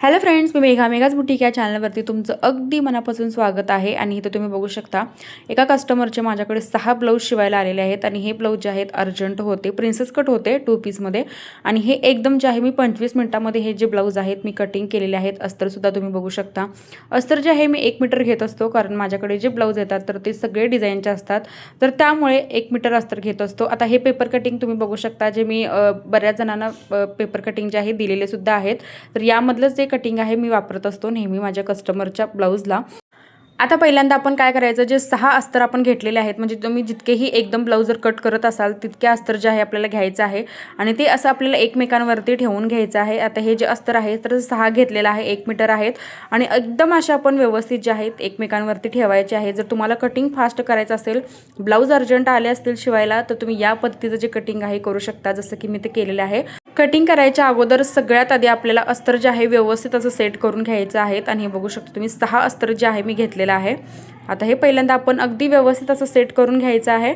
Hello friends मी Megha मेघाच boutique या चॅनलवरती तुमचं अगदी मनापासून स्वागत आहे आणि इथं तुम्ही बघू शकता एका कस्टमरचे माझ्याकडे सहा ब्लाऊज शिवायला आलेले आहेत आणि हे ब्लाऊज जे आहेत अर्जंट होते प्रिन्सेस कट होते टू पीसमध्ये आणि हे एकदम जे आहे मी पंचवीस मिनटामध्ये हे जे ब्लाऊज आहेत मी कटिंग केलेले आहेत अस्तरसुद्धा तुम्ही बघू शकता. अस्तर जे आहे मी एक मीटर घेत असतो कारण माझ्याकडे जे ब्लाऊज येतात तर ते सगळे डिझाईनचे असतात. तर त्यामुळे एक मीटर अस्तर घेत असतो. आता हे पेपर कटिंग तुम्ही बघू शकता जे मी बऱ्याच जणांना पेपर कटिंग जे आहे दिलेले सुद्धा आहेत. तर यामधलंच जे कटिंग आहे मी वापरत असतो नेहमी माझ्या कस्टमरच्या ब्लाऊजला आता पहिल्यांदा आपण काय करायचं जे सहा अस्तर आपण घेतलेले आहेत म्हणजे तुम्ही जितकेही एकदम ब्लाऊज जर कट करत असाल तितके अस्तर जे आहे आपल्याला घ्यायचं आहे. आणि ते असं आपल्याला एकमेकांवरती ठेवून घ्यायचं आहे. आता हे जे अस्तर आहे तर सहा घेतलेलं आहे एक मीटर आहेत. आणि एकदम अशा आपण व्यवस्थित जे आहेत एकमेकांवरती ठेवायचे आहे. जर तुम्हाला कटिंग फास्ट करायचं असेल ब्लाऊज अर्जंट आले असतील शिवायला तर तुम्ही या पद्धतीचं जे कटिंग आहे करू शकता. जसं की मी ते केलेलं आहे. कटिंग करायच्या अगोदर सगळ्यात आधी आपल्याला अस्तर जे आहे व्यवस्थित असं सेट करून घ्यायचं आहेत. आणि हे बघू शकता तुम्ही सहा अस्तर जे आहे मी घेतलेलं आहे. आता हे पहिल्यांदा आपण अगदी व्यवस्थित असं सेट करून घ्यायचं आहे.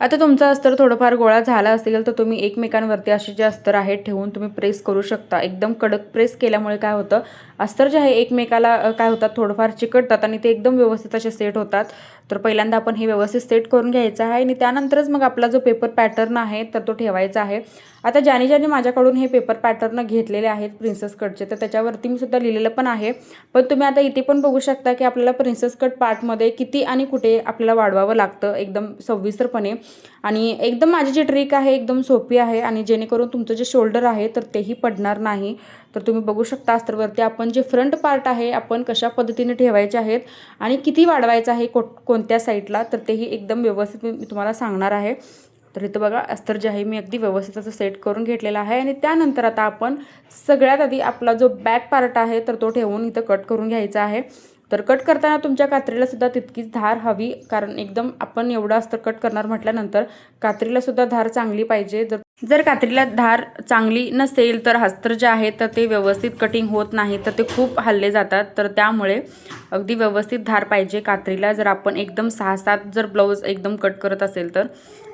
आता तुमचं अस्तर थोडंफार गोळा झाला असेल तर तुम्ही एकमेकांवरती असे जे अस्तर आहेत ठेवून तुम्ही प्रेस करू शकता. एकदम कडक प्रेस केल्यामुळे काय होतं अस्तर जे आहे एकमेकाला काय होतात थोडंफार चिकटतात आणि ते एकदम व्यवस्थित असे सेट होतात. तर पहिल्यांदा आपण हे व्यवस्थित सेट करून घ्यायचं आहे आणि त्यानंतरच मग आपला जो पेपर पॅटर्न आहे तर तो ठेवायचा आहे. आता ज्याने ज्याने माझ्याकडून हे पेपर पॅटर्न घेतलेले आहेत प्रिन्सेस कटचे तर त्याच्यावरती मी सुद्धा लिहिलेलं पण आहे. पण तुम्ही आता इथे पण बघू शकता की आपल्याला प्रिन्सेस कट पार्टमध्ये किती आणि कुठे आपल्याला वाढवावं लागतं एकदम सविस्तरपणे. आणि एकदम माझी जी ट्रिक आहे एकदम सोपी आहे आणि जेणेकरून तुमचं जे शोल्डर आहे तर तेही पडणार नाही. तर तुम्ही बघू शकता अस्तरवरती आपण जे फ्रंट पार्ट आहे आपण कशा पद्धतीने ठेवायचे आहेत आणि किती वाढवायचं आहे को कोणत्या साईडला तर तेही एकदम व्यवस्थित मी मी तुम्हाला सांगणार आहे. तर इथं बघा अस्तर जे आहे मी अगदी व्यवस्थित असं सेट करून घेतलेला आहे. आणि त्यानंतर आता आपण सगळ्यात आधी आपला जो बॅक पार्ट आहे तर तो ठेवून इथं कट करून घ्यायचा आहे. तर कट करताना तुमच्या कात्रीलासुद्धा तितकीच धार हवी कारण एकदम आपण एवढं अस्तर कट करणार म्हटल्यानंतर कात्रीलासुद्धा धार चांगली पाहिजे. जर जर कात्रीला धार चांगली नसेल तर हस्तर जे आहे तर ते व्यवस्थित कटिंग होत नाही तर ते खूप हल्ले जातात. तर त्यामुळे अगदी व्यवस्थित धार पाहिजे कात्रीला. जर आपण एकदम सहा सात जर ब्लाऊज एकदम कट करत असेल तर.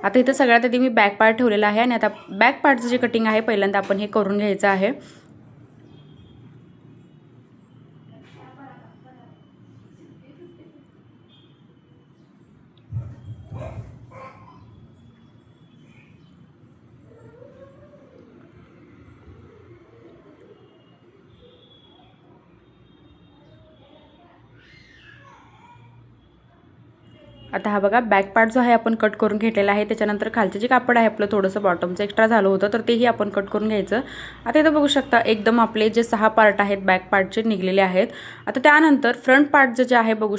आता इथं सगळ्यात आधी मी बॅक पार्ट ठेवलेला आहे आणि आता बॅक पार्टचं जे कटिंग आहे पहिल्यांदा आपण हे करून घ्यायचं आहे. आता हा बघा बॅक पार्ट जो आहे आपण कट करून घेतलेला आहे. त्याच्यानंतर खालचे जे कापड आहे आपलं थोडंसं बॉटमचं एक्स्ट्रा झालं होतं तर तेही आपण कट करून घ्यायचं. आता इथं बघू शकता एकदम आपले जे सहा पार्ट आहेत बॅक पार्टचे निघलेले आहेत. आता त्यानंतर फ्रंट पार्ट जे आहे बघू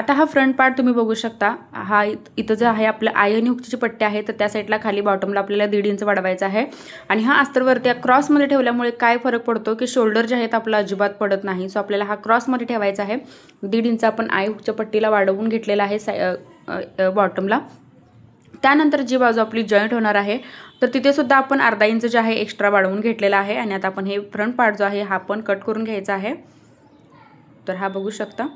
आता हा फ्रंट पार्ट तुम्ही बघू शकता. हा इथं जे आहे आपलं आयन हुकची पट्टी आहे तर त्या साईडला खाली बॉटमला आपल्याला दीड इंच वाढवायचा आहे. आणि हा अस्तरवरती क्रॉसमध्ये ठेवल्यामुळे काय फरक पडतो की शोल्डर जे आहेत आपलं अजिबात पडत नाही. सो आपल्याला हा क्रॉसमध्ये ठेवायचा आहे. दीड इंच आपण आयहुकच्या पट्टीला वाढवून घेतलेला आहे साय बॉटमला त्यानंतर जी बाजू आपली जॉईंट होणार आहे तर तिथेसुद्धा आपण अर्धा इंच जे आहे एक्स्ट्रा वाढवून घेतलेला आहे. आणि आता आपण हे फ्रंट पार्ट जो आहे हा पण कट करून घ्यायचा आहे. तर हा बघू शकता.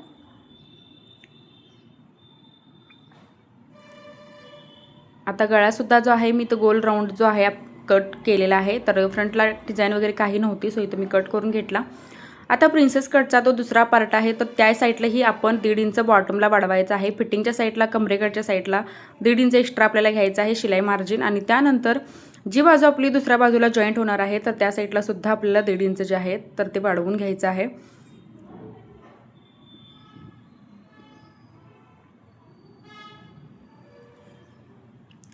आता गळासुद्धा जो आहे मी तो गोल राऊंड जो आहे कट केलेला आहे. तर फ्रंटला डिझाईन वगैरे काही नव्हती सो इथं मी कट करून घेतला. आता प्रिन्सेस कटचा तो दुसरा पार्ट आहे तर त्या साईडलाही आपण दीड इंच बॉटमला वाढवायचा आहे. फिटिंगच्या साईडला कमरेकडच्या साईडला दीड इंच एक्स्ट्रा आपल्याला घ्यायचं आहे शिलाई मार्जिन आणि त्यानंतर जी बाजू आपली दुसऱ्या बाजूला जॉईंट होणार आहे तर त्या साईडलासुद्धा आपल्याला दीड इंच जे आहे तर ते वाढवून घ्यायचं आहे.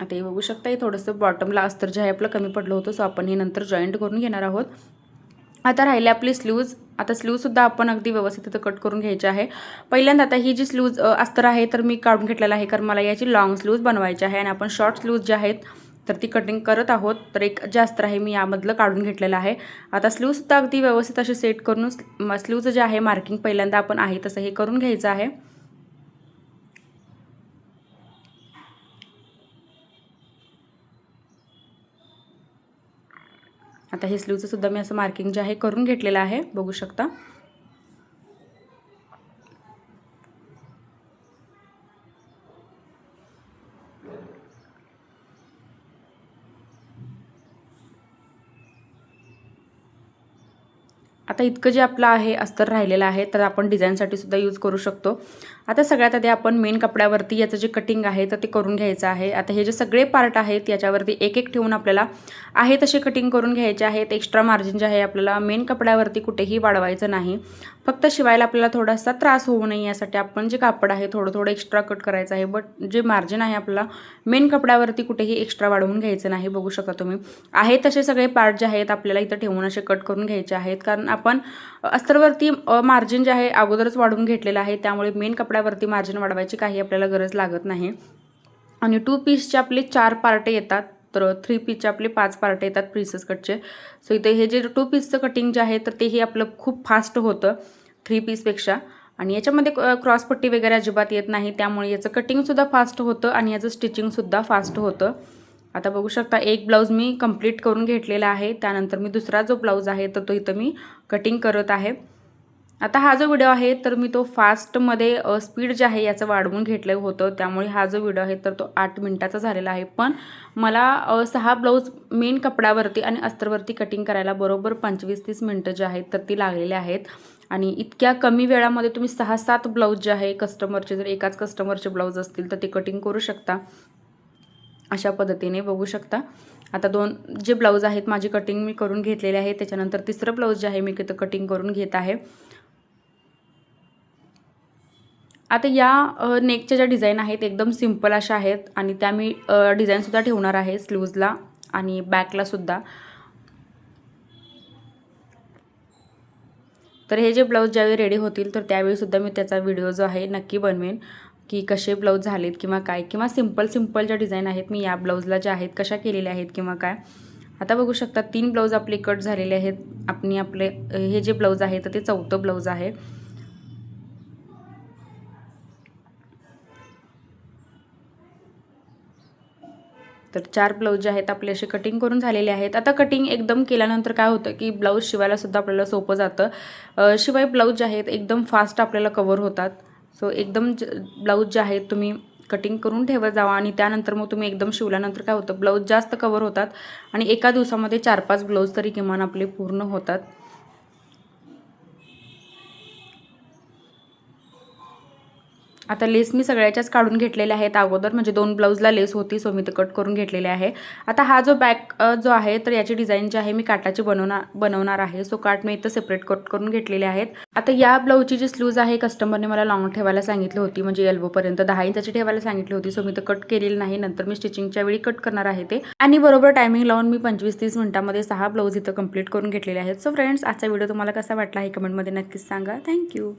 आता हे बघू शकता हे थोडंसं बॉटमला अस्तर जे आहे आपलं कमी पडलं होतं सो आपण हे नंतर जॉईंट करून घेणार आहोत. आता राहिले आपली स्लीव्ज आता स्लीवसुद्धा आपण अगदी व्यवस्थित इथं कट करून घ्यायची आहे. पहिल्यांदा आता ही जी स्लीव्ज अस्तर आहे तर मी काढून घेतलेलं आहे कारण मला याची लॉंग स्लीव्ज बनवायची आहे. आणि आपण शॉर्ट स्लीव्ज जे आहेत तर ती कटिंग करत आहोत. तर एक जे अस्तर आहे मी यामधलं काढून घेतलेलं आहे. आता स्लीवसुद्धा अगदी व्यवस्थित असे सेट करून स्लीवचं जे आहे मार्किंग पहिल्यांदा आपण आहे तसं हे करून घ्यायचं आहे. आता हे स्लीवचं सुद्धा मी असं मार्किंग जे आहे करून घेतलेलं आहे बघू शकता. आता इतकं जे आपलं आहे अस्तर राहिलेलं आहे तर आपण डिझाईनसाठी सुद्धा यूज करू शकतो. आता सगळ्यात आधी आपण मेन कपड्यावरती याचं जे कटिंग आहे तर ते करून घ्यायचं आहे. आता हे जे सगळे पार्ट आहेत याच्यावरती एक एक ठेवून आपल्याला आहे तसे कटिंग करून घ्यायचे आहेत. एक्स्ट्रा मार्जिन जे आहे आपल्याला मेन कपड्यावरती कुठेही वाढवायचं नाही. फक्त शिवायला आपल्याला थोडासा त्रास होऊ नये यासाठी आपण जे कापड आहे थोडं थोडं एक्स्ट्रा कट करायचं आहे. बट जे मार्जिन आहे आपला मेन कपड्यावरती कुठेही एक्स्ट्रा वाढवून घ्यायचं नाही बघू शकता तुम्ही. आहे तसे सगळे पार्ट जे आहेत आपल्याला इथं ठेवून असे कट करून घ्यायचे आहेत. कारण आपण अस्तरवरती मार्जिन जे आहे अगोदरच वाढवून घेतलेलं आहे. त्यामुळे मेन कपड्यावरती मार्जिन वाढवायची काही आपल्याला गरज लागत नाही. आणि टू पीसचे आपले चार पार्ट येतात. तर थ्री पीसचे आपले पाच पार्ट येतात प्रिन्सेस कटचे सो इथे हे जे टू पीसचं कटिंग जे आहे तर तेही आपलं खूप फास्ट होतं थ्री पीसपेक्षा आणि याच्यामध्ये क्रॉसपट्टी वगैरे अजिबात येत नाही. त्यामुळे याचं कटिंगसुद्धा फास्ट होतं आणि याचं स्टिचिंगसुद्धा फास्ट होतं. आता बघू शकता एक ब्लाऊज मी कंप्लीट करून घेतलेला आहे. त्यानंतर मी दुसरा जो ब्लाऊज आहे तर तो इथं मी कटिंग करत आहे. आता हा जो व्हिडिओ आहे तर मी तो फास्टमध्ये स्पीड जे आहे याचं वाढवून घेतलं होतं. त्यामुळे हा जो व्हिडिओ आहे तर तो आठ मिनटाचा झालेला आहे. पण मला सहा ब्लाऊज मेन कपड्यावरती आणि अस्तरवरती कटिंग करायला बरोबर पंचवीस तीस मिनटं जे आहेत तर ती लागलेली आहेत. आणि इतक्या कमी वेळामध्ये तुम्ही सहा सात ब्लाऊज जे आहे कस्टमरचे जर एकाच कस्टमरचे ब्लाऊज असतील तर ते कटिंग करू शकता. अशा पद्धतीने बघू शकता. आता दोन जे ब्लाऊज आहेत माझी कटिंग मी करून घेतलेले आहे. त्याच्यानंतर तिसरं ब्लाऊज जे आहे मी तिथं कटिंग करून घेत आहे. आता या नेकच्या ज्या डिझाईन आहेत एकदम सिंपल अशा आहेत आणि त्या मी डिझाईनसुद्धा ठेवणार आहे स्लीव्जला आणि बॅकलासुद्धा तर हे जे ब्लाऊज ज्यावेळी रेडी होतील तर त्यावेळीसुद्धा मी त्याचा व्हिडिओ जो आहे नक्की बनवेन की कसे ब्लाऊज झालेत किंवा काय. किंवा सिंपल सिंपल ज्या डिझाईन आहेत मी या ब्लाऊजला ज्या आहेत कशा केलेल्या आहेत किंवा काय. आता बघू शकता तीन ब्लाऊज आपले कट झालेले आहेत. आपण आपले हे जे ब्लाऊज आहे तर ते चौथं ब्लाऊज आहे. तर चार ब्लाऊज जे आहेत आपले असे कटिंग करून झालेले आहेत. आता कटिंग एकदम केल्यानंतर काय होतं की ब्लाऊज शिवायलासुद्धा आपल्याला सोपं जातं. शिवाय ब्लाऊज जे आहेत एकदम फास्ट आपल्याला कवर होतात. सो एकदम ज ब्लाऊज जे आहेत तुम्ही कटिंग करून ठेवत जावा आणि त्यानंतर मग तुम्ही एकदम शिवल्यानंतर काय होतं ब्लाऊज जास्त कवर होतात आणि एका दिवसामध्ये चार पाच ब्लाऊज तरी किमान आपले पूर्ण होतात. आता लेस मी सगळ्याच्याच काढून घेतलेल्या आहेत. अगोदर म्हणजे दोन ब्लाऊजला लेस होती सो मी ते कट करून घेतलेले आहे. आता हा जो बॅक जो आहे तर याची डिझाईन जी आहे मी काटाची बनवणार बनवणार आहे. सो काट मी इथं सेपरेट कट करून घेतलेले आहेत. आता या ब्लाऊजची जी स्लूज आहे कस्टमरने मला लॉंग ठेवायला सांगितली होती. म्हणजे एल्बोपर्यंत दहा इंचाची ठेवायला सांगितली होती. सो मी तर कट केलेली नाही. नंतर मी स्टिचिंगच्या वेळी कट करणार आहे ते. आणि बरोबर टायमिंग लावून मी पंचवीस तीस मिनिटामध्ये सहा ब्लाऊज इथं कंप्लीट करून घेतलेले आहेत. सो फ्रेंड्स आजचा व्हिडिओ तुम्हाला कसा वाटला आहे कमेंटमध्ये नक्कीच सांगा. थँक्यू